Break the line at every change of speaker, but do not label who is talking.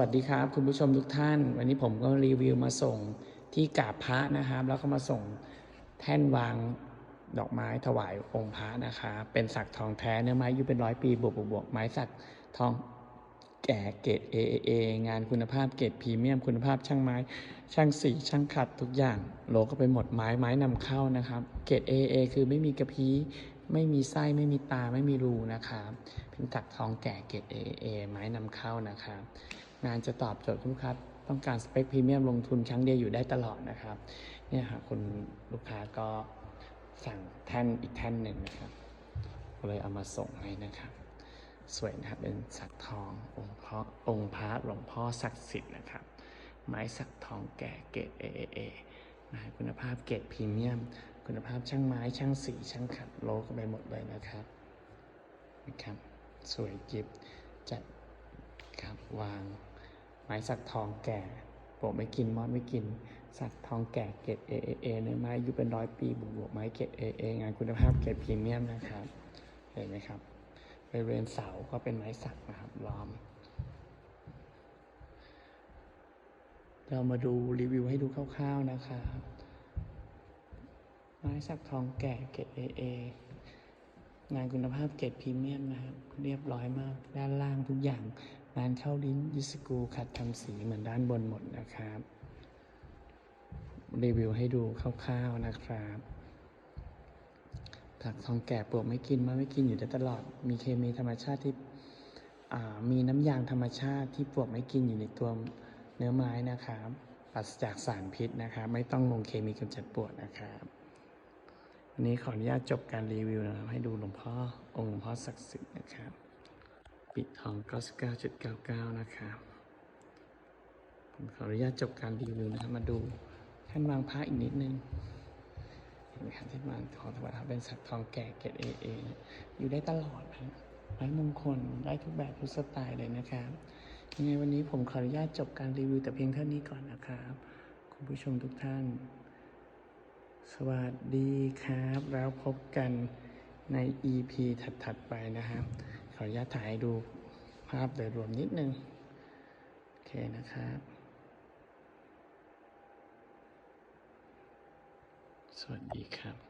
สวัสดีครับคุณผู้ชมทุกท่าน วันนี้ผมก็รีวิวมาส่งที่กาบพระนะครับ แล้วก็มาส่งแท่นวางดอกไม้ถวายองค์พระนะครับเป็นสักทองแท้เนื้อไม้อายุเป็นร้อยปีบวกบวกบวกไม้สักทองแก่เกรด AAA งานคุณภาพเกรดพรีเมียมคุณภาพช่างไม้ ช่างสีช่างขัดทุกอย่างโลก็ไปหมดไม้ไม้นำเข้านะครับ เกรด AA คือไม่มีกระพี้ไม่มีไส้ไม่มีตาไม่มีรูนะครับเป็นสักทองแก่เกรด AA ไม้นำเข้านะครับ งานจะตอบโจทย์ลูกค้าต้องการสเปคพรีเมียมลงทุนครั้งเดียวอยู่ได้ตลอดนะครับเนี่ยค่ะคุณลูกค้าก็สั่งแท่นอีกแท่นหนึ่งนะครับก็เลยเอามาส่งให้นะครับ สวยนะครับเป็นสักทององค์พ่อองค์พระหลวงพ่อศักดิ์สิทธิ์นะครับ ไม้สักทองแก่เกรด AAA นะคุณภาพเกรดพรีเมียม คุณภาพช่างไม้ช่างสีช่างขัดโลกไปหมดเลยนะครับนะครับ สวยจิบจัดครับวาง ไม้สักทองแก่โปะไม่กินมอดไม่กิน สักทองแก่เกรด AAA เนื้อไม้อายุเป็นร้อยปีบวกบวกไม้เกรด AA งานคุณภาพเกรดพรีเมียมนะครับ เห็นไหมครับบริเวณเสาก็เป็นไม้สักนะครับล้อม เรามาดูรีวิวให้ดูคร่าวๆนะครับไม้สักทองแก่เกรด AA งานคุณภาพเกรดพรีเมียมนะครับ เรียบร้อยมาก ด้านล่างทุกอย่าง งานเข้าลิ้นยิสกูขัดทำสีเหมือนด้านบนหมดนะครับ รีวิวให้ดูคร่าวๆนะครับผักทองแก่ปลวกไม่กินมาไม่กินอยู่ได้ตลอด มีเคมีธรรมชาติที่มีน้ำยางธรรมชาติที่ปลวกไม่กินอยู่ในตัวเนื้อไม้นะครับปราศจากสารพิษนะครับ ไม่ต้องลงเคมีกำจัดปลวกนะครับวันนี้ขออนุญาตจบการรีวิวนะครับ ให้ดูหลวงพ่อองค์หลวงพ่อศักดิ์สิทธิ์นะครับ ปิดทอง 99.99 นะครับ ผมขออนุญาตจบการรีวิวนะครับ มาดูแท่นวางพระอีกนิดนึงเห็นไหมครับที่วางของถวายพระเป็นสักทองแก่เกรดเอเออยู่ได้ตลอดนะไม้มงคลได้ทุกแบบทุกสไตล์เลยนะครับยังไงวันนี้ผมขออนุญาตจบการรีวิวแต่เพียงเท่านี้ก่อนนะครับ คุณผู้ชมทุกท่าน สวัสดีครับ แล้วพบกันใน EP ถัด ๆ ไปนะครับ ขออนุญาตถ่ายดู ภาพโดยรวมนิดนึง โอเคนะครับ สวัสดีครับ